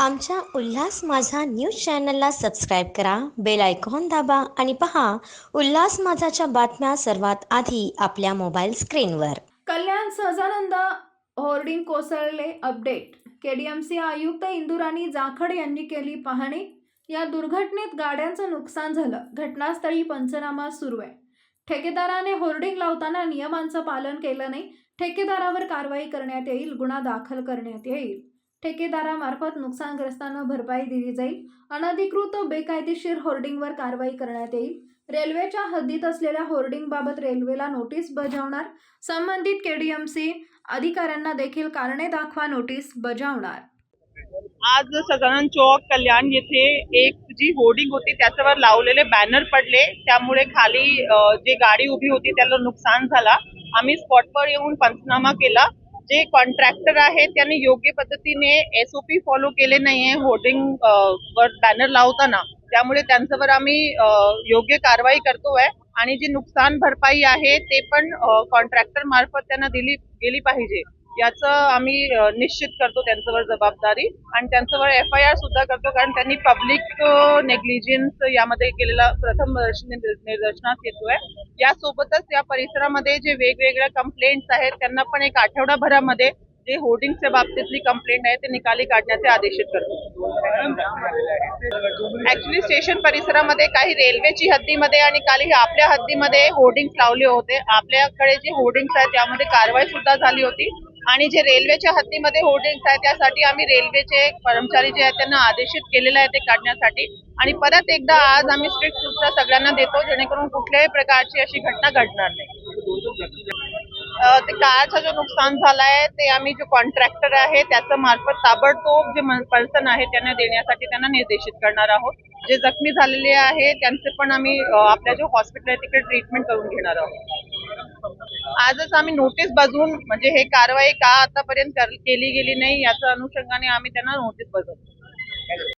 आमच्या उल्हास माझा न्यूज चॅनलला सबस्क्राईब करा बेल आयकॉन दाबा आणि पहा उल्हास माझाच्या बातम्या सर्वात आधी आपल्या मोबाईल स्क्रीनवर. कल्याण सहजानंद होर्डिंग कोसळले अपडेट. केडीएमसी आयुक्त इंदुराणी जाखड यांनी केली पाहणी. या दुर्घटनेत गाड्यांचं नुकसान झालं. घटनास्थळी पंचनामा सुरू आहे. ठेकेदाराने होर्डिंग लावताना नियमांचं पालन केलं नाही. ठेकेदारावर कारवाई करण्यात येईल गुन्हा दाखल करण्यात येईल. ठेकेदारामार्फत नुकसानग्रस्तांना भरपाई दिली जाईल. अनधिकृत बेकायदेशीर होर्डिंगवर कारवाई करण्यात येईल. रेल्वेच्या हद्दीत असलेल्या होर्डिंगबाबत रेल्वेला नोटीस बजावणार संबंधित केडीएमसी अधिकाऱ्यांना देखील कारणे दाखवा नोटीस बजावणार. आज सदानंद चौक कल्याण येथे एक जी होर्डिंग होती त्याच्यावर लावलेले बॅनर पडले. त्यामुळे खाली जी गाडी उभी होती त्याला नुकसान झाला. आम्ही स्पॉटवर येऊन पंचनामा केला. जे कॉन्ट्रॅक्टर आहेत त्यांनी योग्य पद्धतीने एसओपी फॉलो केले नाहीये होर्डिंग वर बॅनर लावताना. त्यामुळे त्यांच्यावर आम्ही योग्य कारवाई करतोय. आणि जी नुकसान भरपाई आहे ते पण कॉन्ट्रॅक्टर मार्फत त्यांना दिली गेली पाहिजे. याचं आम्ही निश्चित करतो त्यांच्यावर जबाबदारी. आणि त्यांच्यावर एफ आय आर सुद्धा करतो कारण त्यांनी पब्लिक नेग्लिजन्स यामध्ये केलेला प्रथम निदर्शनास येतोय. यासोबतच या परिसरामध्ये जे वेगवेगळ्या कंप्लेंट्स आहेत त्यांना पण एक आठवडाभरामध्ये जे होर्डिंगच्या बाबतीतली कंप्लेंट आहे ते निकाली काढण्याचे आदेशित करतो. ऍक्च्युली स्टेशन परिसरामध्ये काही रेल्वेची हद्दीमध्ये आणि काही आपल्या हद्दीमध्ये होर्डिंग्स लावले होते. आपल्याकडे जे होर्डिंग्स आहेत त्यामध्ये कारवाई सुद्धा झाली होती. आणि जे रेल्वेच्या हद्दीमध्ये होर्डिंग्स आहेत त्यासाठी आम्ही रेल्वेचे कर्मचारी जे आहेत त्यांना आदेशित केलेलं आहे ते काढण्यासाठी. आणि परत एकदा आज आम्ही स्ट्रिक्ट सूचना सगळ्यांना देतो जेणेकरून कुठल्याही प्रकारची अशी घटना घडणार नाही. काळाचा जो नुकसान झालाय ते आम्ही जो कॉन्ट्रॅक्टर आहे त्याचं मार्फत ताबडतोब जे पर्सन आहे त्यांना देण्यासाठी त्यांना निर्देशित करणार आहोत. जे जखमी झालेले आहे त्यांचे पण आम्ही आपल्या जो हॉस्पिटल आहे तिकडे ट्रीटमेंट करून घेणार आहोत. आजच आम्ही नोटीस बजवून म्हणजे हे कारवाई का आतापर्यंत केली गेली नाही याच्या अनुषंगाने आम्ही त्यांना नोटीस बजवतो.